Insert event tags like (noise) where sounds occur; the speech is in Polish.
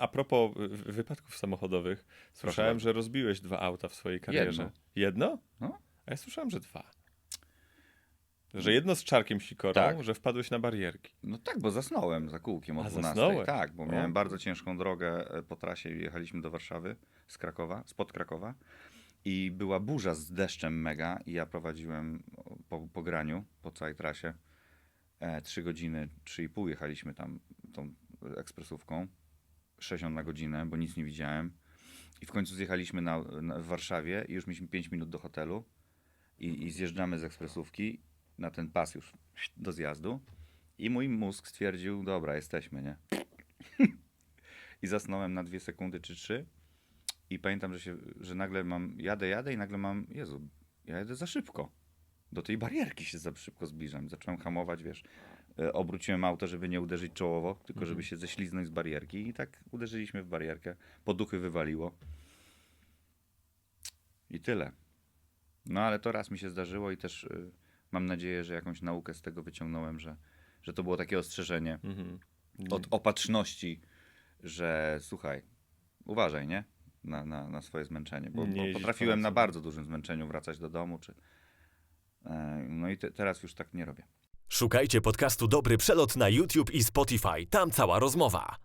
a propos y, wy- wypadków samochodowych, słyszałem, bardzo. że rozbiłeś dwa auta w swojej karierze. Jedno. Jedno? No. A ja słyszałem, że dwa. Że jedno z czarkiem sikorą, Tak. że wpadłeś na barierki. No tak, bo zasnąłem za kółkiem o A, 12. zasnąłeś? Tak, bo O. miałem bardzo ciężką drogę e, po trasie i jechaliśmy do Warszawy z Krakowa, spod Krakowa. I była burza z deszczem mega i ja prowadziłem po, po graniu, po całej trasie. E, 3 godziny, 3,5 jechaliśmy tam tą ekspresówką. 60 na godzinę, bo nic nie widziałem. I w końcu zjechaliśmy na, na, w Warszawie i już mieliśmy 5 minut do hotelu. I, I zjeżdżamy z ekspresówki na ten pas już do zjazdu. I mój mózg stwierdził, dobra, jesteśmy, nie? (laughs) I zasnąłem na dwie sekundy czy trzy. I pamiętam, że, się, że nagle mam, jadę, jadę i nagle mam, Jezu, ja jadę za szybko. Do tej barierki się za szybko zbliżam. Zacząłem hamować, wiesz. E, Obróciłem auto, żeby nie uderzyć czołowo, tylko żeby się ześliznąć z barierki. I tak uderzyliśmy w barierkę. Poduchy wywaliło. I tyle. No ale to raz mi się zdarzyło i też y, mam nadzieję, że jakąś naukę z tego wyciągnąłem, że, że to było takie ostrzeżenie Mhm. od opatrzności, że słuchaj, uważaj, nie? Na, na, na swoje zmęczenie, bo, bo potrafiłem po na bardzo dużym zmęczeniu wracać do domu, czy... e, No i te, teraz już tak nie robię. Szukajcie podcastu Dobry Przelot na YouTube i Spotify. Tam cała rozmowa.